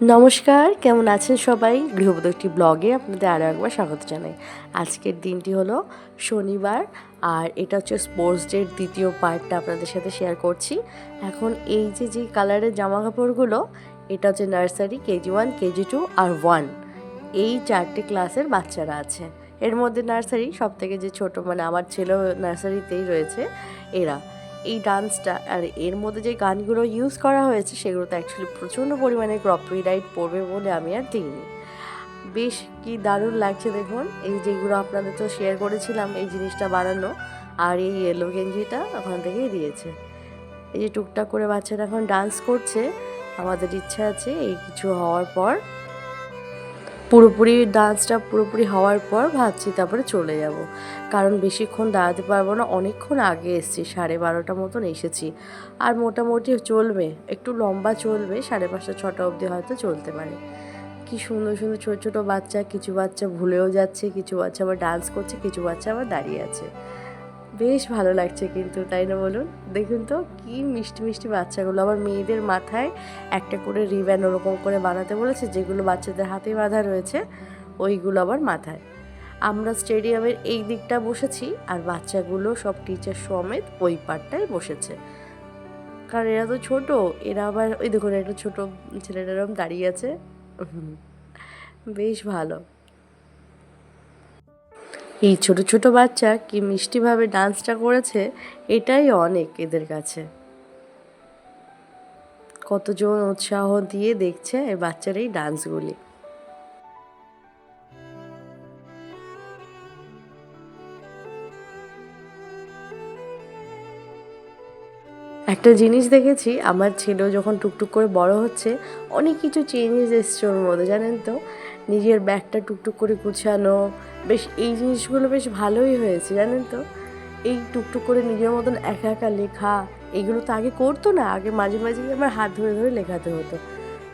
নমস্কার, কেমন আছেন সবাই? গৃহবধূ একটি ব্লগে আপনাদের আরও একবার স্বাগত জানাই। আজকের দিনটি হলো শনিবার, আর এটা হচ্ছে স্পোর্টস ডের দ্বিতীয় পার্টটা আপনাদের সাথে শেয়ার করছি। এখন এই যে যে কালারের জামা কাপড়গুলো এটা হচ্ছে nursery KG one KG two আর ওয়ান এই চারটে ক্লাসের বাচ্চারা আছে। এর মধ্যে নার্সারি সব থেকে যে ছোট মানে আমার ছেলেও নার্সারিতেই রয়েছে। এরা। এই ডান্সটা আর এর মধ্যে যে গানগুলো ইউজ করা হয়েছে সেগুলো তো অ্যাকচুয়ালি প্রচণ্ড পরিমাণে কপিরাইট পড়বে বলে আমি আর দিইনি। বেশ কি দারুণ লাগছে দেখুন, এই যেগুলো আপনাদের তো শেয়ার করেছিলাম, এই জিনিসটা বানানো আর এই ইয়েলো গেঞ্জিটা ওখান থেকেই দিয়েছে। এই যে টুকটাক করে বাচ্চারা এখন ডান্স করছে, আমাদের ইচ্ছা আছে এই কিছু হওয়ার পর পুরোপুরি ডান্সটা পুরোপুরি হওয়ার পর ভাবছি তারপরে চলে যাব। কারণ বেশিক্ষণ দাঁড়াতে পারব না, অনেকক্ষণ আগে এসেছি, সাড়ে বারোটা মতন এসেছি। আর মোটামুটি চলবে, একটু লম্বা চলবে, সাড়ে পাঁচটা, ছটা অবধি হয়তো চলতে পারে। কি সুন্দর সুন্দর ছোটো ছোটো বাচ্চা, কিছু বাচ্চা ভুলেও যাচ্ছে, কিছু বাচ্চা আবার ডান্স করছে, কিছু বাচ্চা আবার দাঁড়িয়ে আছে। বেশ ভালো লাগছে কিন্তু, তাই না বলুন? দেখুন তো, কি মিষ্টি মিষ্টি বাচ্চাগুলো। আবার মেয়েদের মাথায় একটা করে রিব্যান ওরকম করে বানাতে বলেছে, যেগুলো বাচ্চাদের হাতে বাঁধা রয়েছে, ওইগুলো আবার মাথায়। আমরা স্টেডিয়ামের এই দিকটা বসেছি আর বাচ্চাগুলো সব টিচার সমেত ওই পারটায় বসেছে। কারণ এরা তো ছোট, এরা আবার, ওই দেখুন, একটা ছোট ছেলেটা এরকম দাঁড়িয়ে আছে। বেশ ভালো। এই ছোট ছোট বাচ্চা কি মিষ্টিভাবে ডান্সটা করেছে এটাই অনেক এদের কাছে। কতজন উৎসাহ দিয়ে দেখছে এই বাচ্চার এই ডান্সগুলি। একটা জিনিস দেখেছি, আমার ছেলেও যখন টুকটুক করে বড় হচ্ছে, অনেক কিছু চেঞ্জেস এসছে ওর মধ্যে, জানেন তো? নিজের ব্যাগটা টুকটুক করে গুছানো। বেশ, এই জিনিসগুলো বেশ ভালোই হয়েছে, জানেন তো? এই টুকটুক করে নিজের মতন একা একা লেখা, এগুলো তো আগে করতো না, আগে মাঝে মাঝে আমার হাত ধরে ধরে লেখাতে হতো।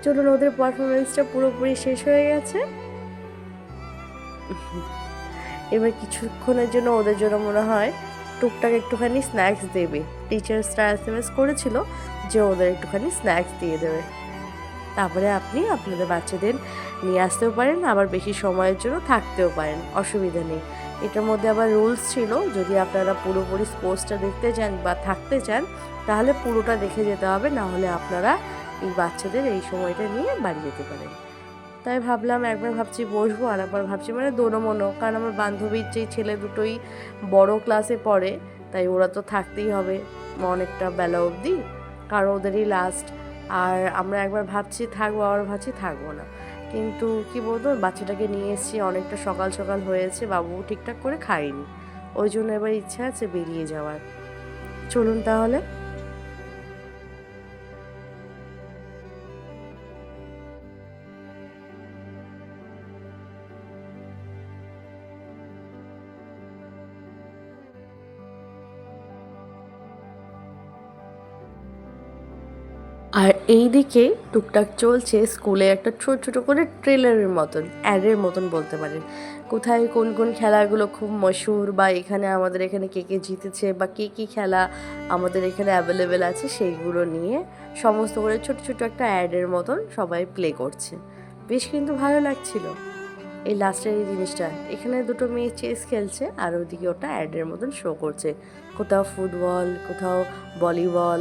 চলুন, ওদের পারফরমেন্সটা পুরোপুরি শেষ হয়ে গেছে। এবার কিছুক্ষণের জন্য ওদের জন্য মনে হয় টুকটাক একটুখানি স্ন্যাক্স দেবে। টিচার্সরা এস এম এস করেছিল যে ওদের একটুখানি স্ন্যাক্স দিয়ে দেবে। তারপরে আপনি আপনাদের বাচ্চাদের নিয়ে আসতেও পারেন, আবার বেশি সময়ের জন্য থাকতেও পারেন, অসুবিধা নেই। এটার মধ্যে আবার রুলস ছিল, যদি আপনারা পুরোপুরি স্পোর্টসটা দেখতে চান বা থাকতে চান, তাহলে পুরোটা দেখে যেতে হবে, না হলে আপনারা এই বাচ্চাদের এই সময়টা নিয়ে বাড়ি যেতে পারেন। তাই ভাবলাম একবার ভাবছি বসবো, আর একবার ভাবছি মানে দোনো কারণ আমার বান্ধবীর যেই ছেলে দুটোই বড় ক্লাসে পড়ে, তাই ওরা তো থাকতেই হবে অনেকটা বেলা অবধি, কারণ ওদেরই লাস্ট আর আমরা একবার ভাবছি থাকব, আবার ভাবছি থাকব না। কিন্তু কি বলতো বাচ্চাটাকে নিয়ে এসেছি অনেকটা সকাল সকাল হয়েছে বাবু ঠিকঠাক করে খায়নি। ওই জন্য এবার ইচ্ছা আছে বেরিয়ে যাওয়ার। চলুন তাহলে। আর এই দিকে টুকটাক চলছে স্কুলে একটা ছোট ছোট করে ট্রেলারের মতন, অ্যাডের মতন বলতে পারেন। কোথায় কোন কোন খেলাগুলো খুব মশহুর বা এখানে আমাদের এখানে কে কে জিতেছে বা কে কী খেলা আমাদের এখানে অ্যাভেলেবেল আছে সেইগুলো নিয়ে সমস্ত করে ছোট ছোট একটা অ্যাডের মতন সবাই প্লে করছে। বেশ কিন্তু ভালো লাগছিল। এই লাস্টের এই জিনিসটা, এখানে দুটো মেয়ে চেস খেলছে আর ওদিকে ওটা অ্যাডের মতন শো করছে। কোথাও ফুটবল কোথাও volleyball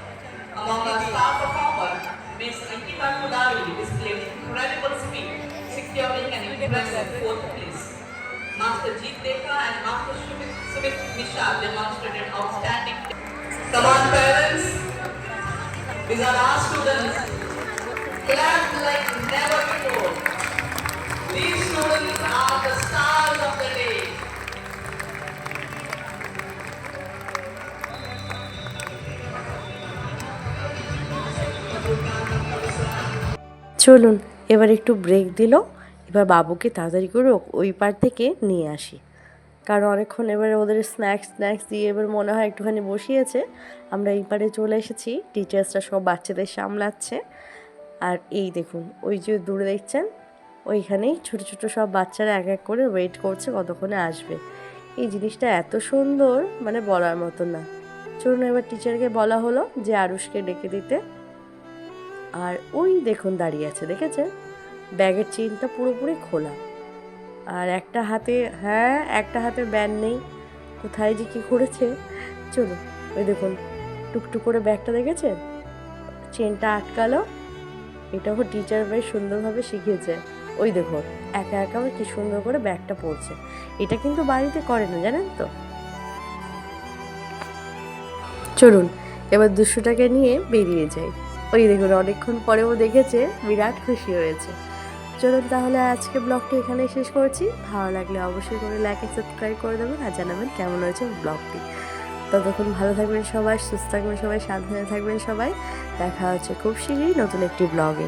Among our star performer, Miss Ankita Kudari displayed incredible speed, securing an impressive fourth place. Master Jeet Dekha and Master Sumit, Sumit Misha demonstrated outstanding. Come on, parents. These are our students. Clap like never before. চলুন, এবার একটু break দিল, এবার বাবুকে তাড়াতাড়ি করে ওই পার থেকে নিয়ে আসি। কারণ অনেকক্ষণ এবারে ওদের স্ন্যাক্স স্ন্যাক্স দিয়ে এবার মনে হয় একটুখানি বসিয়েছে। আমরা এই পারে চলে এসেছি টিচার্সরা সব বাচ্চাদের সামলাচ্ছে। আর এই দেখুন, ওই যে দূরে দেখছেন, ওইখানেই ছোট ছোট সব বাচ্চারা এক এক করে ওয়েট করছে কতক্ষণে আসবে। এই জিনিসটা এত সুন্দর মানে বলার মতো না। চলুন এবার টিচারকে বলা হলো যে আরুষকে ডেকে দিতে। আর ওই দেখুন দাঁড়িয়ে আছে দেখেছে ব্যাগের চেনটা পুরোপুরি খোলা। আর একটা হাতে হ্যাঁ একটা হাতে ব্যান নেই। কোথায় যে কী করেছে? চলুন, ওই দেখুন, টুকটুক করে ব্যাগটা দেখেছেন? চেনটা আটকালো। এটাও টিচার বেশ সুন্দরভাবে শিখিয়েছে। ওই দেখুন, একা একা কি সুন্দর করে ব্যাগটা পড়ছে। এটা কিন্তু বাড়িতে করে না, জানেন তো? চলুন, এবার দুশোটাকে নিয়ে বেরিয়ে যাই। ওই দেখুন, অনেকক্ষণ পরেও দেখেছে, বিরাট খুশি হয়েছে। চলুন তাহলে আজকে ব্লগটি এখানেই শেষ করছি। ভালো লাগলে অবশ্যই করে লাইক আর সাবস্ক্রাইব করে দেবেন আর জানাবেন কেমন হয়েছে ব্লগটি। ততক্ষণ ভালো থাকবেন সবাই, সুস্থ থাকবেন সবাই, সাবধানে থাকবেন সবাই। দেখা হচ্ছে খুব শীঘ্রই নতুন একটি ব্লগে।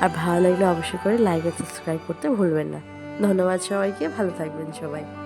আর ভালো লাগলে অবশ্যই করে লাইক আর সাবস্ক্রাইব করতে ভুলবেন না। ধন্যবাদ সবাইকে, ভালো থাকবেন সবাই।